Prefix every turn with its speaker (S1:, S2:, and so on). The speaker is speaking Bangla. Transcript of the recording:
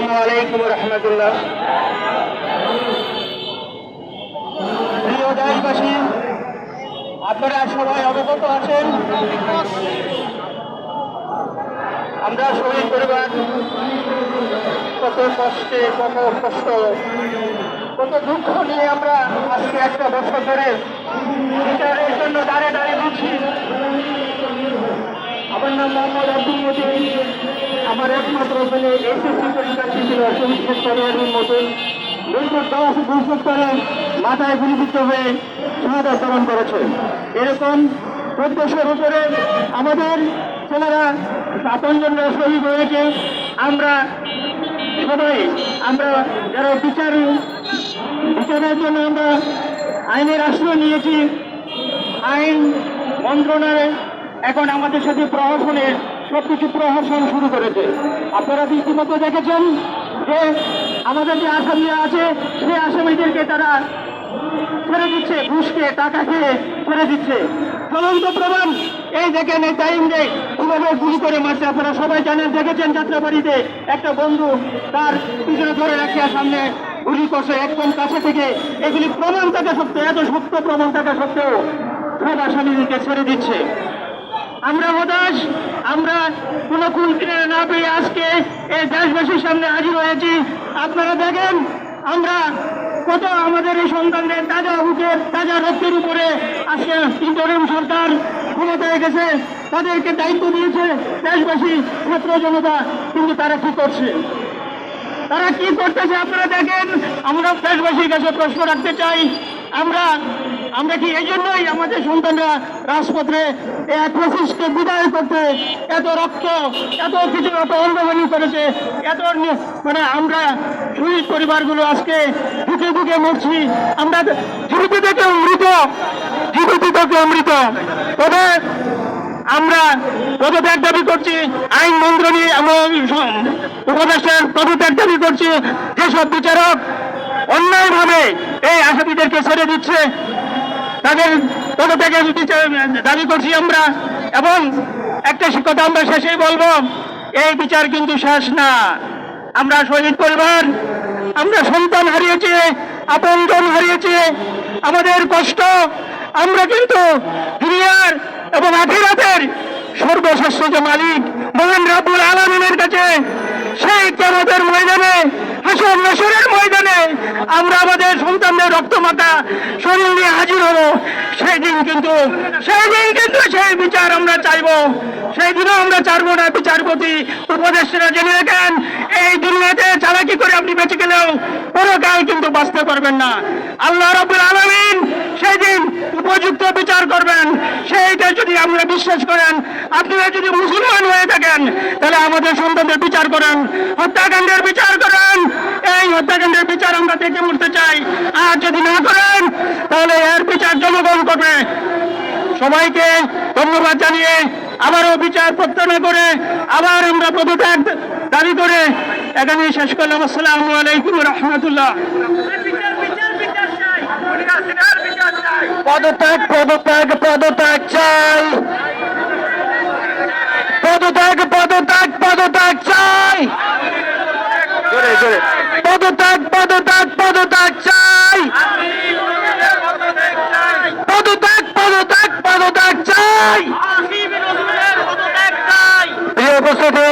S1: আসসালামু রহমতুল্লাহ। আপনারা সবাই অবগত আছেন? আমরা শহীদ পরিবার, কত কষ্টে, কত কষ্ট, কত দুঃখ নিয়ে আমরা আজকে একটা বছর ধরে বিচারের জন্য দাঁড়িয়ে দাঁড়িয়ে দিচ্ছি। আমার নাম মোহাম্মদ আমার একমাত্র ছেলে এসএসসি পরীক্ষার্থী ছিল শহীদ শেখরিয়ানির মতন দীর্ঘ দশ ধরে মাথায় গুলিবিদ্ধ হয়ে শহীদ বরণ করেছে। এরকম চোদ্দশোর উপরে আমাদের ছেলেরা আপনজনরা শহীদ হয়েছে। আমরা সবাই, আমরা যারা বিচার, বিচারের জন্য আমরা আইনের আশ্রয় নিয়েছি। আইন মন্ত্রণালয় এখন আমাদের সাথে প্রহসনের সবকিছু প্রহসন শুরু করেছে। আপনারা রীতিমতো দেখেছেন যে আমাদের যে আসামিরা আছে, সেই আসামিদেরকে তারা ছেড়ে দিচ্ছে, ঘুষকে, টাকা খেয়ে ছেড়ে দিচ্ছে। চলন্ত প্রমাণ, এই দেখেন এই টাইম রে কীভাবে গুলি করে মারছে, আপনারা সবাই জানেন, দেখেছেন যাত্রাবাড়িতে একটা বন্ধু তার পিছনে ধরে রাখিয়া সামনে গুলি করছে, একদম কাছে থেকে। এগুলি প্রমাণ থাকা সত্ত্বেও, এত সত্য প্রমাণ থাকা সত্ত্বেও সব আসামিদেরকে ছেড়ে দিচ্ছে। আমরা হতাশ, আমরা কোনো কুল কিনারে না পেয়ে আজকে এই দেশবাসীর সামনে হাজির হয়েছি। আপনারা দেখেন, আমরা কত আমাদের এই সন্তানদের তাজা বুকের, তাজা রক্তের উপরে আজকে ইন্টারিম সরকার ক্ষমতায় গেছে তাদেরকে দায়িত্ব দিয়েছে দেশবাসী ছাত্র জনতা, কিন্তু তারা কি করছে? তারা কি করতেছে আপনারা দেখেন, আমরা দেশবাসীর কাছে প্রশ্ন রাখতে চাই। আমরা আমরা কি এই জন্যই আমাদের সন্তানরা রাজপথে এক ফেসিসকে বিদায় করতে এত রক্ত, এত কিছু এত অঙ্গহানি করেছে, এত মানে আমরা শহীদ পরিবারগুলো আজকে বুকে বুকে মরছি। আমরা জীবিত থেকে মৃত জীবিত থেকে মৃত তবে আমরা পদত্যাগ দাবি করছি, আইন মন্ত্রণী এবং উপদেষ্টার পদত্যাগ দাবি করছি। যেসব বিচারক অন্যায়ভাবে এই আসামিদেরকে ছেড়ে দিচ্ছে, তাদের পদত্যাগের দাবি করছি আমরা। এবং একটা কথা আমরা শেষেই বলব, এই বিচার কিন্তু শেষ না। আমরা শহীদ পরিবার, আমরা সন্তান হারিয়েছি, আপনজন হারিয়েছি, আমাদের কষ্ট, আমরা কিন্তু দুনিয়ার এবং আখিরাতের সর্বশ্রেষ্ঠ যে মালিক মহান রাবুল আলমিনের কাছে, সেই কেমতের ময়দানে ময়দানে আমরা আমাদের সন্তানদের রক্তমাতা শরীর নিয়ে হাজির হব। সেই দিন কিন্তু সেই দিন কিন্তু সেই বিচার আমরা চাইব। সেই দিনও আমরা চাইব না বিচারপতি, উপদেষ্টারা জেনে রাখেন, এই দুনিয়াতে চালাকি করে আপনি বেঁচে গেলেও পরকাল কিন্তু বাঁচতে পারবেন না। আল্লাহ রবুল আলমিন সেই দিন উপযুক্ত বিচার করবেন আমরা বিশ্বাস করেন, আপনারা যদি মুসলমান হয়ে থাকেন, তাহলে আমাদের সন্তানদের বিচার করেন, হত্যাকাণ্ডের বিচার করেন। এই হত্যাকাণ্ডের বিচার আমরা দেখে মরতে চাই। আর যদি না করেন, তাহলে এর বিচার জনগণ করবে। সবাইকে ধন্যবাদ জানিয়ে আবারও বিচার প্রত্যানা করে আবার আমরা পদত্যাগ দাবি করে এখানে শেষ করলাম। আসসালামু আলাইকুম রহমতুল্লাহ। পদত্যাগ পদত্যাগ পদত্যাগ চাই। পদত্যাগ পদত্যাগ পদত্যাগ চাই। পদত্যাগ পদত্যাগ পদত্যাগ চাই। পদত্যাগ পদত্যাগ পদত্যাগ চাই। প্রিয় উপস্থিতি